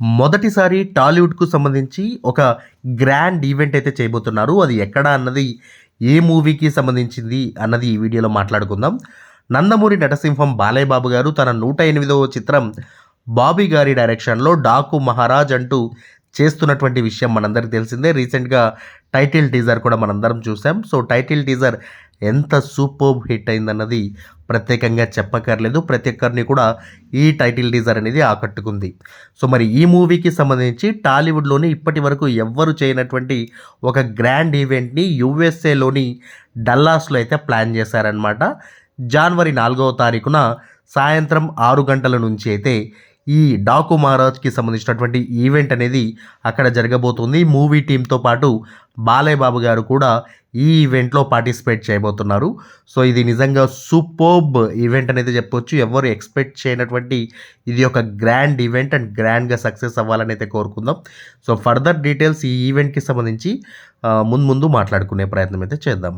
మొదటిసారి టాలీవుడ్కు సంబంధించి ఒక గ్రాండ్ ఈవెంట్ అయితే చేయబోతున్నారు. అది ఎక్కడ అన్నది ఏ మూవీకి సంబంధించింది అన్నది ఈ వీడియోలో మాట్లాడుకుందాం. నందమూరి నటసింహం బాలయ్య బాబు గారు తన నూట ఎనిమిదవ చిత్రం బాబీ గారి డైరెక్షన్లో డాకు మహారాజ్ అంటూ చేస్తున్నటువంటి విషయం మనందరికీ తెలిసిందే. రీసెంట్గా టైటిల్ టీజర్ కూడా మనందరం చూసాం. సో టైటిల్ టీజర్ ఎంత సూపర్ హిట్ అయిందన్నది ప్రత్యేకంగా చెప్పక్కర్లేదు. ప్రతి ఒక్కరిని కూడా ఈ టైటిల్ టీజర్ అనేది ఆకట్టుకుంది. సో మరి ఈ మూవీకి సంబంధించి టాలీవుడ్లోని ఇప్పటి వరకు ఎవ్వరు చేయనటువంటి ఒక గ్రాండ్ ఈవెంట్ని యుఎస్ఏలోని డల్లాస్లో అయితే ప్లాన్ చేశారనమాట జనవరి నాలుగవ తారీఖున సాయంత్రం ఆరు గంటల నుంచి అయితే ఈ డాకు మహారాజ్కి సంబంధించినటువంటి ఈవెంట్ అనేది అక్కడ జరగబోతుంది. మూవీ టీంతో పాటు బాలయ్యబాబు గారు కూడా ఈ ఈవెంట్లో పార్టిసిపేట్ చేయబోతున్నారు. సో ఇది నిజంగా సూపర్బ్ ఈవెంట్ అనేది చెప్పొచ్చు. ఎవరు ఎక్స్పెక్ట్ చేయనటువంటి ఇది ఒక గ్రాండ్ ఈవెంట్ అండ్ గ్రాండ్గా సక్సెస్ అవ్వాలని అయితే కోరుకుందాం. సో ఫర్దర్ డీటెయిల్స్ ఈ ఈవెంట్కి సంబంధించి ముందు ముందు మాట్లాడుకునే ప్రయత్నం అయితే చేద్దాం.